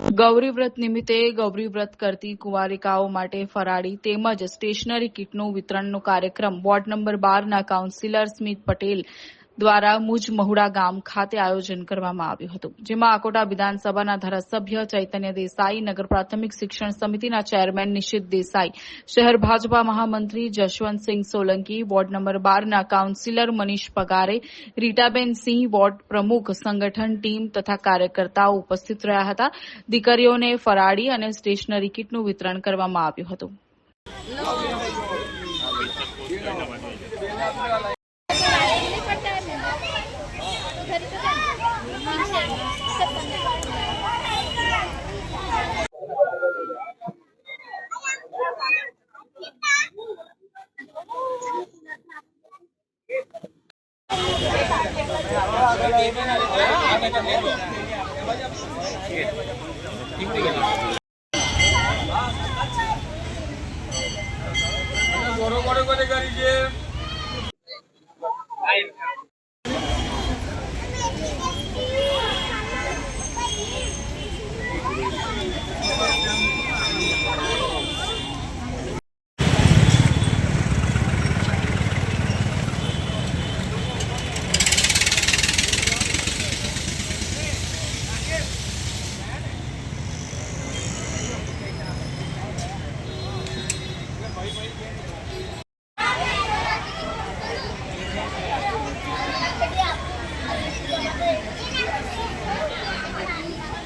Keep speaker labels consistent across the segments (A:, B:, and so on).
A: ગૌરી વ્રત નિમિત્તે ગૌરી વ્રત કરતી કુંવારિકાઓ માટે ફરાળી તેમજ સ્ટેશનરી કીટનું વિતરણનો કાર્યક્રમ વોર્ડ નંબર બારના કાઉન્સિલર સ્મિત પટેલ દ્વારા મુજ મહુડા ગામ ખાતે આયોજન કરવામાં આવ્યું હતું, જેમાં આકોટા વિધાનસભાના ધારાસભ્ય ચૈતન્ય દેસાઈ, નગર પ્રાથમિક શિક્ષણ સમિતિના ચેરમેન નિશિત દેસાઈ, શહેર ભાજપા મહામંત્રી જશવંતસિંહ સોલંકી, વોર્ડ નંબર બારના કાઉન્સિલર મનીષ પગારે, રીટાબેન સિંહ, વોર્ડ પ્રમુખ સંગઠન ટીમ તથા કાર્યકર્તાઓ ઉપસ્થિત રહ્યા હતા. દીકરીઓને ફરાળી અને સ્ટેશનરી કીટનું વિતરણ કરવામાં આવ્યું હતું.
B: ಬೇಕಾದ್ರೆ ಆಗಬೇಕು ಇವರಿಗೆ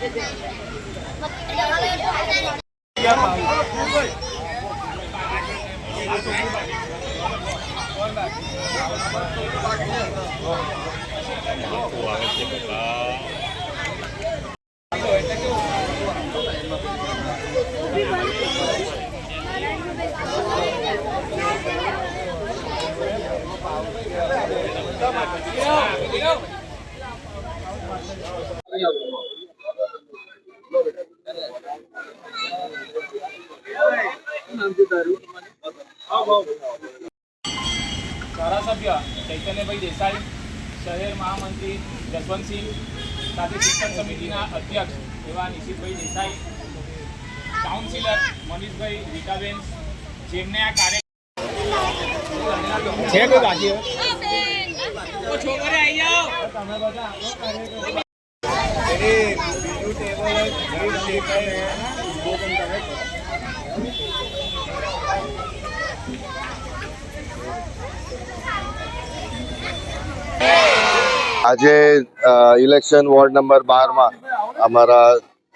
B: Đi đâu?
C: ધારાસભ્ય ચૈતન્યભાઈ દેસાઈ શહેર મહામંત્રી જસવંતસિંહ સાથે શિક્ષણ સમિતિના અધ્યક્ષ એવા નિશિતભાઈ દેસાઈ કાઉન્સિલર મનીષભાઈ રીટાબેન જેમને આ કાર્ય છે કોઈ બાકી છોકરે આવી જાઓ. તમે બધા
D: આજે ઇલેક્શન વોર્ડ નંબર બારમાં અમારા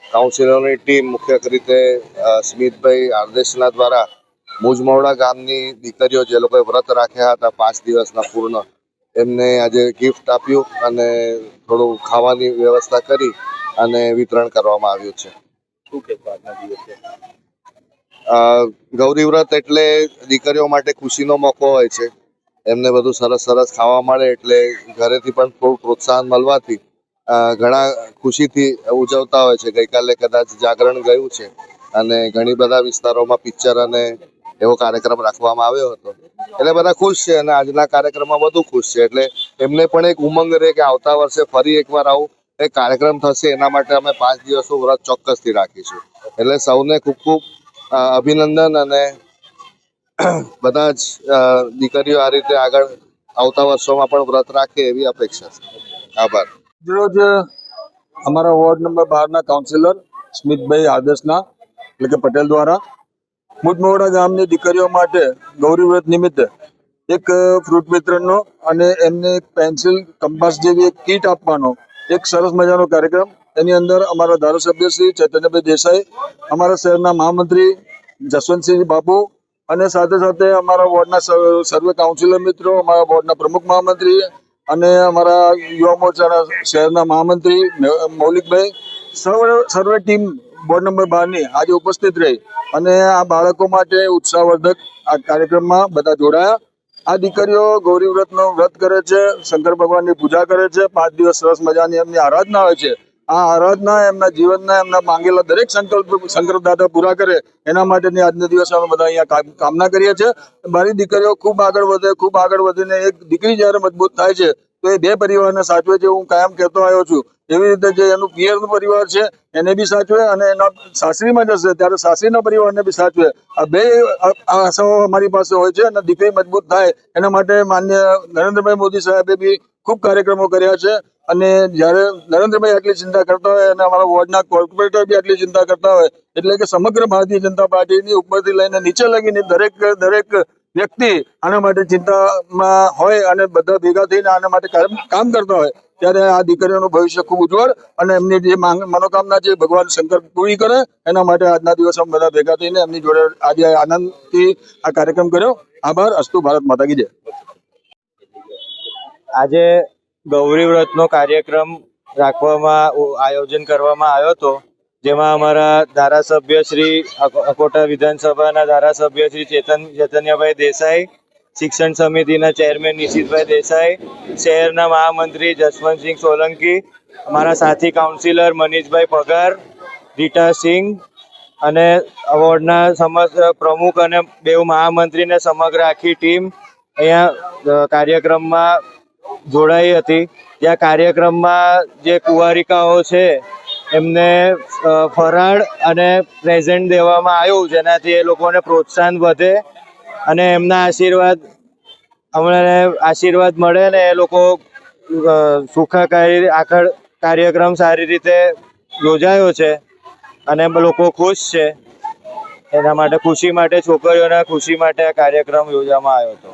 D: કાઉન્સિલરની ટીમ મુખ્ય રીતે સ્મિતભાઈ આરદેશના દ્વારા મુજમવડા ગામની દીકરીઓ જે લોકોએ વ્રત રાખ્યા હતા પાંચ દિવસના પૂર્ણ એમને આજે ગિફ્ટ આપ્યું અને થોડું ખાવાની વ્યવસ્થા કરી અને વિતરણ કરવામાં આવ્યું છે. ગૌરી વ્રત એટલે દીકરીઓ માટે ખુશીનો મોકો હોય છે. એમને બધું સરસ સરસ ખાવા મળે એટલે ઘરેથી પણ થોડું પ્રોત્સાહન મળવાથી ઘણા ખુશીથી ઉજવતા હોય છે. ગઈકાલે કદાચ જાગરણ ગયું છે અને ઘણી બધા વિસ્તારોમાં પિક્ચર અને એવો કાર્યક્રમ રાખવામાં આવ્યો હતો. એટલે બધા ખુશ છે અને આજના કાર્યક્રમમાં વધુ ખુશ છે. એટલે એમને પણ એક ઉમંગ રહે કે આવતા વર્ષે ફરી એકવાર આવું એક કાર્યક્રમ થશે. એના માટે અમે પાંચ દિવસનું વ્રત ચોક્કસથી રાખીશું. એટલે સૌને ખૂબ ખૂબ અભિનંદન અને બધા જ દીકરીઓ આ રીતે આગળ આવતા વર્ષોમાં પણ વ્રત રાખે એવી અપેક્ષા છે. આભાર.
E: રોજ અમારા વોર્ડ નંબર બારના કાઉન્સિલર સ્મિતભાઈ આદર્શના, એટલે કે પટેલ દ્વારા. મુજમોડા ગામની દીકરીઓ માટે ગૌરી વ્રત નિમિત્તે એક ફ્રૂટ વિતરણનો અને એમને એક પેન્સિલ, કંપાસ જેવી એક કીટ આપવાનો એક સરસ મજાનો કાર્યક્રમ. એની અંદર અમારા ધારાસભ્ય શ્રી ચૈતન્યભાઈ દેસાઈ, અમારા શહેરના મહામંત્રી જસવંતસિંહ બાપુ અને સાથે સાથે અમારા વોર્ડના સર્વે કાઉન્સિલર મિત્રો, અમારા વોર્ડના પ્રમુખ મહામંત્રી અને અમારા યુવા મોરચાના શહેરના મહામંત્રી Maulikbhai, survey survey team ward number બારની આજે ઉપસ્થિત રહી અને આ બાળકો માટે ઉત્સાહવર્ધક આ કાર્યક્રમમાં બધા જોડાયા. આ દીકરીઓ ગૌરી વ્રતનો વ્રત કરે છે, શંકર ભગવાનની પૂજા કરે છે, પાંચ દિવસ સરસ મજાની એમની આરાધના હોય છે. આ આરાધના એમના જીવનના એમના માંગેલા દરેક સંકલ્પ શંકર દાદા પૂરા કરે, એના માટેની આજના દિવસે અમે બધા અહીંયા કામના કરીએ છીએ. મારી દીકરીઓ ખૂબ આગળ વધે, ખૂબ આગળ વધીને એક દીકરી જ્યારે મજબૂત થાય છે, તો એ બે પરિવારને સાચવે છે હું કાયમ કહેતો આવ્યો છું. એવી રીતે જે એનું પિયરનું પરિવાર છે, એને બી સાચવે અને એના સાસરીમાં જશે ત્યારે સાસરીના પરિવારને બી સાચવે. આ બે આશાઓ અમારી પાસે હોય છે અને દીકરી મજબૂત થાય, એના માટે માન્ય નરેન્દ્રભાઈ મોદી સાહેબે બી ખૂબ કાર્યક્રમો કર્યા છે. અને જ્યારે નરેન્દ્રભાઈ આટલી ચિંતા કરતા હોય અને અમારા વોર્ડના કોર્પોરેટર બી આટલી ચિંતા કરતા હોય, એટલે કે સમગ્ર ભારતીય જનતા પાર્ટીની ઉપરથી લઈને નીચે લગીને દરેક દરેક વ્યક્તિ આના માટે ચિંતામાં હોય અને બધા ભેગા થઈને આના માટે કામ કરતા હોય, ત્યારે આ દીકરીઓનું ભવિષ્ય ખૂબ ઉજ્જવળ અને એમની જે મનોકામના છે ભગવાન શંકર પૂરી કરે. એના માટે આજના દિવસે બધા ભેગા થઈને એમની જોડે આજે આનંદથી આ કાર્યક્રમ કર્યો. આભાર. અસ્તુ ભારત માતા કી
F: આજે ગૌરી વ્રતનો કાર્યક્રમ રાખવામાં આયોજન કરવામાં આવ્યો હતો. જેમાં અમારા ધારાસભ્ય શ્રી અકોટા વિધાનસભાના ધારાસભ્ય શ્રી ચેતન, ચેતન્યભાઈ દેસાઈ, શિક્ષણ સમિતિના ચેરમેન નિશિતભાઈ દેસાઈ, શહેરના મહામંત્રી જસવંતસિંહ સોલંકી, અમારા સાથી કાઉન્સિલર મનીષભાઈ પગાર, રીટા સિંહ અને અવોર્ડના સમગ્ર પ્રમુખ અને બેઉ મહામંત્રીને સમગ્ર આખી ટીમ અહીંયા કાર્યક્રમમાં જોડાઈ હતી. ત્યાં કાર્યક્રમમાં જે કુંવારિકાઓ છે, એમને ફરાળ અને પ્રેઝન્ટ દેવામાં આવ્યું, જેનાથી એ લોકોને પ્રોત્સાહન વધે અને એમના આશીર્વાદ અમને આશીર્વાદ મળે ને એ લોકો સુખાકારી આગળ કાર્યક્રમ સારી રીતે યોજાયો છે અને લોકો ખુશ છે. એના માટે ખુશી માટે, છોકરીઓના ખુશી માટે આ કાર્યક્રમ યોજવામાં આવ્યો હતો.